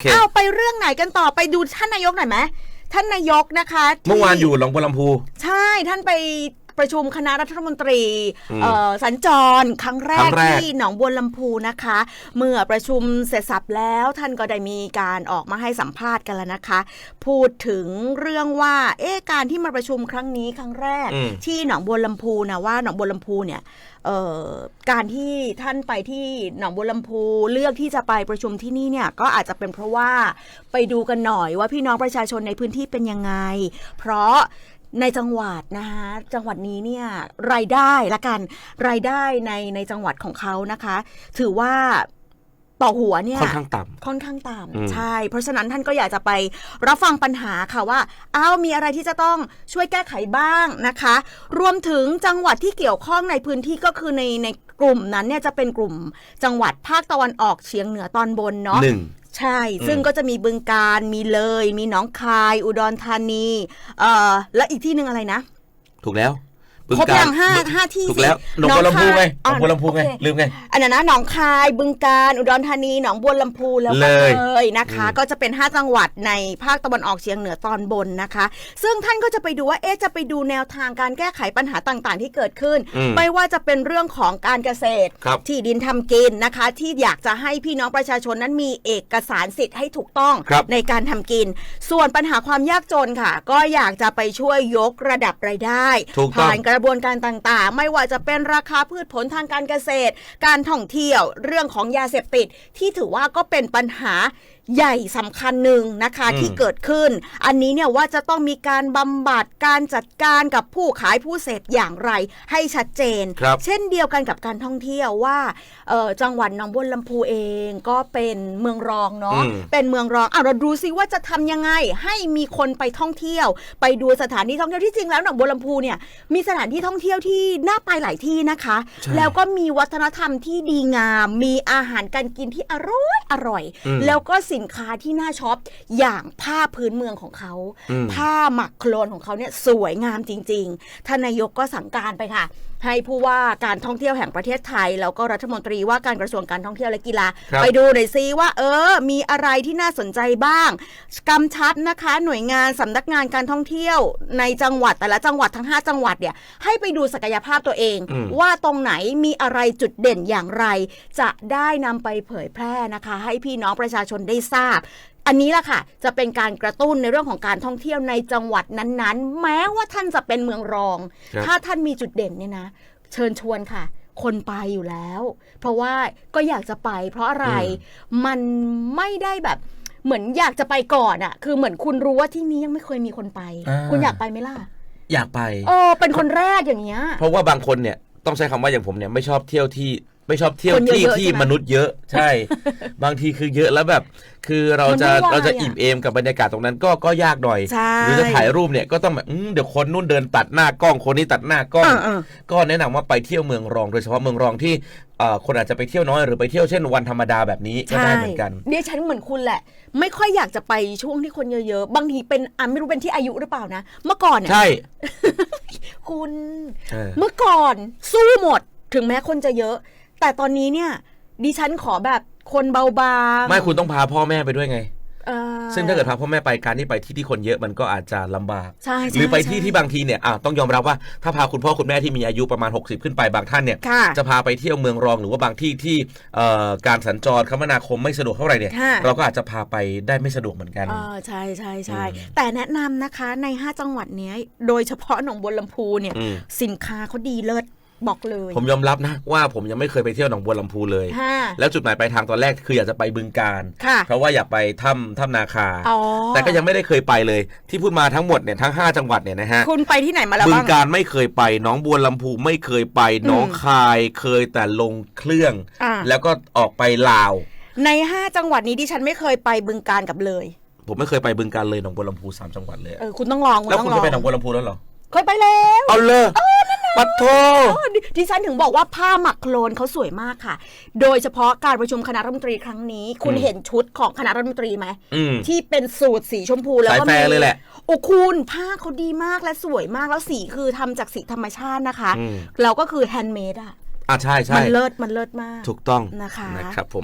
เคเอาไปเรื่องไหนกันต่อไปดูท่านนายกหน่อยไหมท่านนายกนะคะที่เมื่อวานอยู่หนองบัวลำพู ใช่ท่านไป ประชุมคณะรัฐมนตรีอืมเอ่อสัญจรครั้งแรครั้กงแรกที่หนองบัวลำพูนะคะ เมื่อประชุมเสร็จสับแล้วท่านก็ได้มีการออกมาให้สัมภาษณ์กันแล้วนะคะ พูดถึงเรื่องว่าเอ๊ะการที่มาประชุมครั้งนี้ครั้งแรกอืมที่หนองบัวลำพูนะว่าหนองบัวลำพูเนี่ยเอ่อการที่ท่านไปที่หนองบัวลำพูเลือกที่จะไปประชุมที่นี่เนี่ยก็อาจจะเป็นเพราะว่าไปดูกันหน่อยว่าพี่น้องประชาชนในพื้นที่เป็นยังไง เพราะ ในจังหวัดนะคะจังหวัดนี้เนี่ยรายได้ละกันรายได้ในในจังหวัดของเขานะคะ ถือว่าต่อหัวเนี่ยค่อนข้างต่ค่อนข้างต่อืมำใช่ เพราะฉะนั้นท่านก็อยากจะไปรับฟังปัญหาค่ะว่าอ้าวมีอะไรที่จะต้องช่วยแก้ไขบ้างนะคะ รวมถึงจังหวัดที่เกี่ยวข้องในพื้นที่ก็คือในในกลุ่มนั้นเนี่ยจะเป็นกลุ่มจังหวัดภาคตะวันออกเฉียงเหนือตอนบนเนาะำหนึ่ง ใช่ ซึ่งก็จะมีบึงการมีเลย มีหนองคาย อุดรธานี เอ่อ และอีกที่หนึ่งอะไรนะ ถูกแล้ว บึครบกายัร งห้าห้าที่ถูกแล้วสิหนองบัวลำพูไงหนอะองบัวลำพูไงโอเคลืมไง อันนั้นนะหนองคายบึงการอุดรธานีหนองบัวลำพูแล้วก็เลยเลยนะคะ อืม ก็จะเป็น 5 จังหวัดในภาคตะวันออกเฉียงเหนือตอนบนนะคะ ซึ่งท่านก็จะไปดูว่าเอ๊ะจะไปดูแนวทางการแก้ไขปัญหาต่างๆ ที่เกิดขึ้น อืม ไม่ว่าจะเป็นเรื่องของการเกษตร ครับ ที่ดินทำกินนะคะ ที่อยากจะให้พี่น้องประชาชนนั้นมีเอกสารสิทธิ์ให้ถูกต้องครับในการทำกิน ส่วนปัญหาความยากจนค่ะ ก็อยากจะไปช่วยยกระดับรายได้ถูกต้องผ่านกระระบวนการต่างๆ ไม่ว่าจะเป็นราคาพืชผลทางการเกษตร การท่องเที่ยว เรื่องของยาเสพติด ที่ถือว่าก็เป็นปัญหา ใหญ่สำคัญหนึ่งนะคะอืมที่เกิดขึ้น อันนี้เนี่ยว่าจะต้องมีการบำบัดการจัดการกับผู้ขายผู้เสพอย่างไรให้ชัดเจนครับเช่นเดียวกันกับการท่องเที่ยวว่าเอ่อจังหวัดหนองบัวลำพูเองก็เป็นเมืองรองเนาะอืมเป็นเมืองรองอะเราดูซิว่าจะทำยังไงให้มีคนไปท่องเที่ยว ไปดูสถานที่ท่องเที่ยวที่จริงแล้วหนองบัวลำพูเนี่ยมีสถานที่ท่องเที่ยวที่น่าไปหลายที่นะคะใช่แล้วก็มีวัฒนธรรมที่ดีงาม มีอาหารการกินที่อร่อยอร่อยอืมแล้วก็สินค้าที่น่าช็อปอย่างผ้าพื้นเมืองของเขาอืมผ้าหมักโคลนของเขาเนี่ยสวยงามจริงๆท่านนายกก็สั่งการไปค่ะ ให้ผู้ว่าการท่องเที่ยวแห่งประเทศไทย แล้วก็รัฐมนตรีว่าการกระทรวงการท่องเที่ยวและกีฬาครับไปดูหน่อยซิว่า เออ มีอะไรที่น่าสนใจบ้างกำชัดนะคะ หน่วยงานสำนักงานการท่องเที่ยวในจังหวัดแต่ละจังหวัดทั้ง 5 จังหวัดเนี่ยให้ไปดูศักยภาพตัวเองอืมว่าตรงไหนมีอะไรจุดเด่นอย่างไร จะได้นำไปเผยแพร่นะคะ ให้พี่น้องประชาชนได้ทราบ อันนี้แหละค่ะ จะเป็นการกระตุ้นในเรื่องของการท่องเที่ยวในจังหวัดนั้นๆ แม้ว่าท่านจะเป็นเมืองรอง ครับ ถ้าท่านมีจุดเด่นเนี่ยนะ เชิญชวนค่ะ คนไปอยู่แล้ว เพราะว่าก็อยากจะไป เพราะอะไร มันไม่ได้แบบเหมือนอยากจะไปก่อนอะคือเหมือนคุณรู้ว่าที่นี้ยังไม่เคยมีคนไป อ่า คุณอยากไปไหมล่ะ อยากไป เออ เป็นคนแรกอย่างเงี้ย เพราะว่าบางคนเนี่ย ต้องใช้คำว่าอย่างผมเนี่ยไม่ชอบเที่ยวที่ไม่ชอบเที่ยวคนเยอะที่ๆที่ใช่ไหมมนุษย์เยอะ ใช่ บางทีคือเยอะแล้วแบบ คือเราจะมันวุ่นวายเราจะอะอิ่มเอมกับบรรยากาศตรงนั้นก็ก็ยากหน่อย ใช่ หรือจะถ่ายรูปเนี่ยก็ต้องแบบอืมเดี๋ยวคนนู่นเดินตัดหน้ากล้องคนนี้ตัดหน้ากล้องเออเออก็แนะนำว่าไปเที่ยวเมืองรอง โดยเฉพาะเมืองรองที่เอ่อคนอาจจะไปเที่ยวน้อยหรือไปเที่ยวเช่นวันธรรมดาแบบนี้ก็ได้เหมือนกันเดี๋ยวฉันเหมือนคุณแหละ ไม่ค่อยอยากจะไปช่วงที่คนเยอะๆ บางทีเป็นอะไม่รู้เป็นที่อายุหรือเปล่านะ เมื่อก่อนเนี่ย ใช่ คุณเออ เมื่อก่อนสู้หมดถึงแม้คนจะเยอะ แต่ตอนนี้เนี่ย ดิฉันขอแบบคนเบาบาง ไม่คุณต้องพาพ่อแม่ไปด้วยไงเอ่อ ซึ่งถ้าเกิดพาพ่อแม่ไปการที่ไปที่ที่คนเยอะมันก็อาจจะลำบากใช่ใช่หรือไปที่ใช่ที่บางทีเนี่ยอะต้องยอมรับว่าถ้าพาคุณพ่อคุณแม่ที่มีอายุประมาณ 60 ขึ้นไปบางท่านเนี่ยค่ะจะพาไปเที่ยวเมืองรองหรือว่าบางที่ที่เอ่อการสัญจรคมนาคมไม่สะดวกเท่าไหร่เนี่ยค่ะเราก็อาจจะพาไปได้ไม่สะดวกเหมือนกันเออใช่ใช่ใช่อืมแต่แนะนำนะคะใน 5 จังหวัดเนี้ยโดยเฉพาะหนองบัวลำพูเนี่ยอืมสินค้าเขาดีเลิศ บอกเลย ผมยอมรับนะว่าผมยังไม่เคยไปเที่ยวหนองบัวลำพูเลยค่ะแล้วจุดหมายปลายทางตอนแรกคืออยากจะไปบึงการค่ะเพราะว่าอยากไปถ้ำถ้ำนาคาอ๋อแต่ก็ยังไม่ได้เคยไปเลย ที่พูดมาทั้งหมดเนี่ยทั้ง 5 จังหวัดเนี่ยนะฮะคุณไปที่ไหนมาแล้วบึงบ้างการไม่เคยไปหน้องบัวลำพูไม่เคยไปหน้องคายเคยแต่ลงเครื่องอ่าแล้วก็ออกไปลาว ใน 5 จังหวัดนี้ดิฉันไม่เคยไปบึงการกับเลย ผมไม่เคยไปบึงการเลยหนองบัวลำพูสามจังหวัดเลยเออคุณต้องลองคุณแล้วต้อคุณงลอเคงยไปหนองบัวลำพูแล้วเหรอเคยไปแล้วเอาเลย ปัดโทเออดิดิฉันถึงบอกว่าผ้าหมักโคลนเขาสวยมากค่ะ โดยเฉพาะการประชุมคณะรัฐมนตรีครั้งนี้ คุณอืมเห็นชุดของคณะรัฐมนตรีไหมอืมที่เป็นสูตรสีชมพูแล้วก็สายแฟร์เลยแหละโอ้คุณผ้าเขาดีมากและสวยมากแล้วสีคือทำจากสีธรรมชาตินะคะอืมแล้วก็คือแฮนด์เมดอะอะใช่ใช่มันเลิศมันเลิศมาก ถูกต้องนะคะนะครับผม